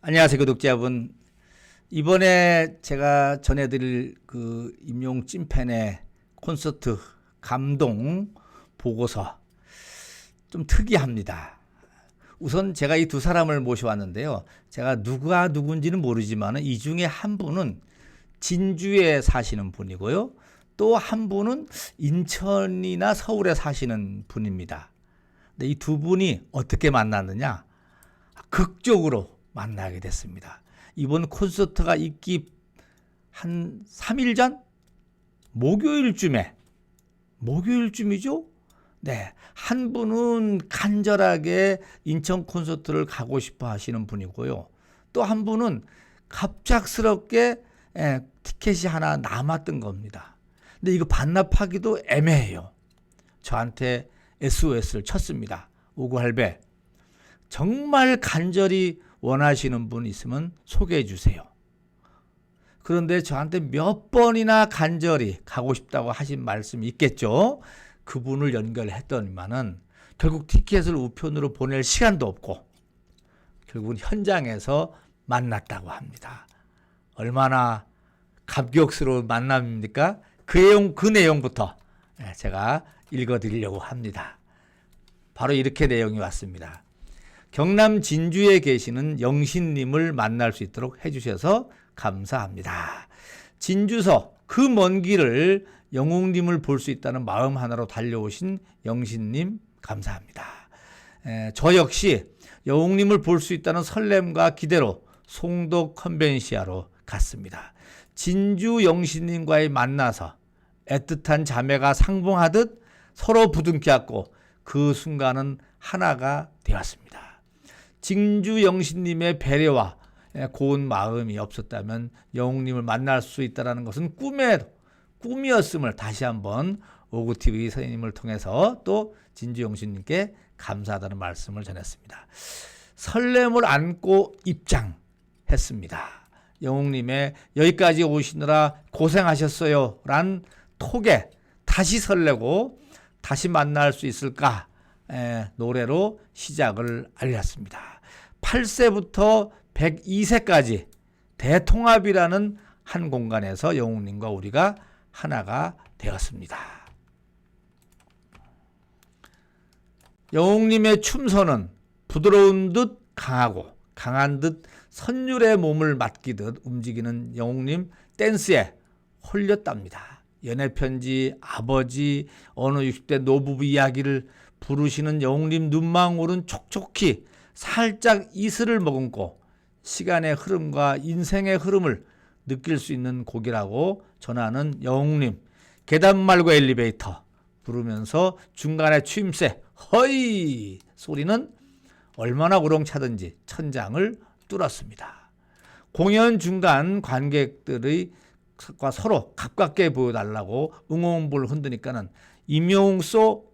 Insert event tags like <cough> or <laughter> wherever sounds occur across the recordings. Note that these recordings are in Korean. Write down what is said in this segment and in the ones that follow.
안녕하세요, 구독자분. 이번에 제가 전해드릴 그 임용 찐팬의 콘서트 감동 보고서 좀 특이합니다. 우선 제가 이 두 사람을 모셔왔는데요. 제가 누가 누군지는 모르지만 이 중에 한 분은 진주에 사시는 분이고요. 또 한 분은 인천이나 서울에 사시는 분입니다. 근데 이 두 분이 어떻게 만났느냐? 극적으로 만나게 됐습니다. 이번 콘서트가 있기 한 3일 전? 목요일쯤에, 목요일쯤이죠? 네. 한 분은 간절하게 인천 콘서트를 가고 싶어 하시는 분이고요. 또 한 분은 갑작스럽게 예, 티켓이 하나 남았던 겁니다. 근데 이거 반납하기도 애매해요. 저한테 SOS를 쳤습니다. 오구 할배. 정말 간절히 원하시는 분 있으면 소개해 주세요. 그런데 저한테 몇 번이나 간절히 가고 싶다고 하신 말씀이 있겠죠. 그분을 연결했더니만은 결국 티켓을 우편으로 보낼 시간도 없고 결국은 현장에서 만났다고 합니다. 얼마나 감격스러운 만남입니까? 그 내용 그 내용부터 예, 제가 읽어드리려고 합니다. 바로 이렇게 내용이 왔습니다. 경남 진주에 계시는 영신님을 만날 수 있도록 해주셔서 감사합니다. 진주서 그 먼 길을 영웅님을 볼 수 있다는 마음 하나로 달려오신 영신님 감사합니다. 에, 저 역시 영웅님을 볼 수 있다는 설렘과 기대로 송도 컨벤시아로 갔습니다. 진주 영신님과의 만나서 애틋한 자매가 상봉하듯 서로 부둥켜 안고 그 순간은 하나가 되었습니다. 진주 영신님의 배려와 고운 마음이 없었다면 영웅님을 만날 수 있다는 것은 꿈에 꿈이었음을 다시 한번 오구TV 선생님을 통해서 또 진주 영신님께 감사하다는 말씀을 전했습니다. 설렘을 안고 입장했습니다. 영웅님의 여기까지 오시느라 고생하셨어요. 란 톡에 다시 설레고 다시 만날 수 있을까 에, 노래로 시작을 알렸습니다. 8세부터 102세까지 대통합이라는 한 공간에서 영웅님과 우리가 하나가 되었습니다. 영웅님의 춤선은 부드러운 듯 강하고 강한 듯 선율의 몸을 맡기듯 움직이는 영웅님 댄스에 홀렸답니다. 연애편지, 아버지, 어느 60대 노부부 이야기를 부르시는 영웅님 눈망울은 촉촉히 살짝 이슬을 머금고 시간의 흐름과 인생의 흐름을 느낄 수 있는 곡이라고 전하는 영웅님. 계단 말고 엘리베이터. 부르면서 중간에 추임새 허이! 소리는 얼마나 우렁차든지 천장을 뚫었습니다. 공연 중간 관객들의 과 서로 가깝게 보여달라고 응원불 흔드니까는 임영웅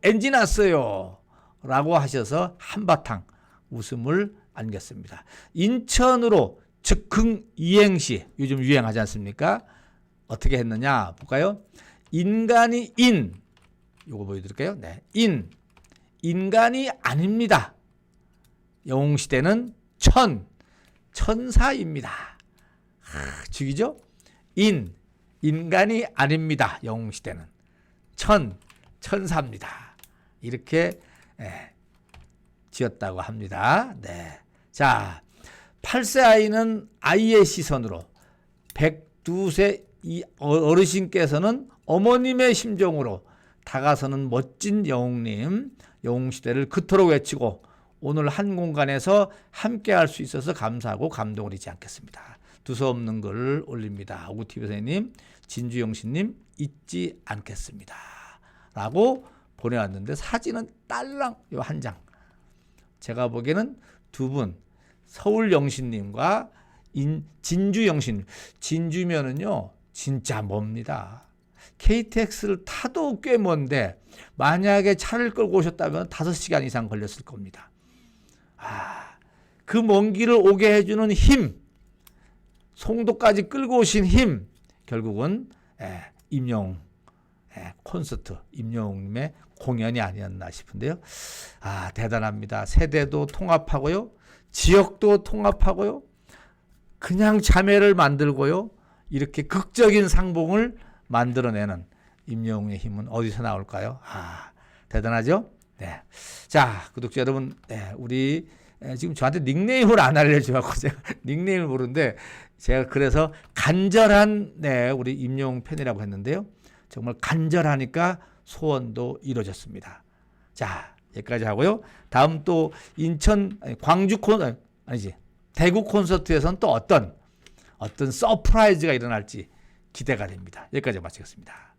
엔진 났어요 라고 하셔서 한바탕 웃음을 안겼습니다. 인천으로 즉흥 이행시 요즘 유행하지 않습니까? 어떻게 했느냐 볼까요? 인간이 인 요거 보여드릴까요? 네, 인 인간이 아닙니다. 영웅 시대는 천 천사입니다. 하, 죽이죠? 인 인간이 아닙니다. 영웅 시대는 천 천사입니다. 이렇게 예, 지었다고 합니다. 네. 자, 8세 아이는 아이의 시선으로 102세 이 어르신께서는 어머님의 심정으로 다가서는 멋진 영웅님, 영웅시대를 그토록 외치고 오늘 한 공간에서 함께 할 수 있어서 감사하고 감동을 잊지 않겠습니다. 두서없는 글을 올립니다. 오구TV 선생님, 진주영신님 잊지 않겠습니다. 라고 보내왔는데 사진은 딸랑 한 장. 제가 보기에는 두 분, 서울 영신님과 진주 영신. 진주면은요, 진짜 멉니다. KTX를 타도 꽤 먼데 만약에 차를 끌고 오셨다면 5시간 이상 걸렸을 겁니다. 아, 그 먼 길을 오게 해주는 힘, 송도까지 끌고 오신 힘, 결국은 예, 임영 예, 콘서트, 임영웅님의 공연이 아니었나 싶은데요. 아, 대단합니다. 세대도 통합하고요. 지역도 통합하고요. 그냥 자매를 만들고요. 이렇게 극적인 상봉을 만들어내는 임영웅의 힘은 어디서 나올까요? 아, 대단하죠? 네. 자, 구독자 여러분, 네, 우리 에, 지금 저한테 닉네임을 안 알려줘갖고 <laughs> 제가 닉네임을 모르는데 제가 그래서 간절한 네, 우리 임영웅 팬이라고 했는데요. 정말 간절하니까 소원도 이루어졌습니다. 자, 여기까지 하고요. 다음 또 인천 아니, 광주 콘 아니, 아니지 대구 콘서트에서는 또 어떤 어떤 서프라이즈가 일어날지 기대가 됩니다. 여기까지 마치겠습니다.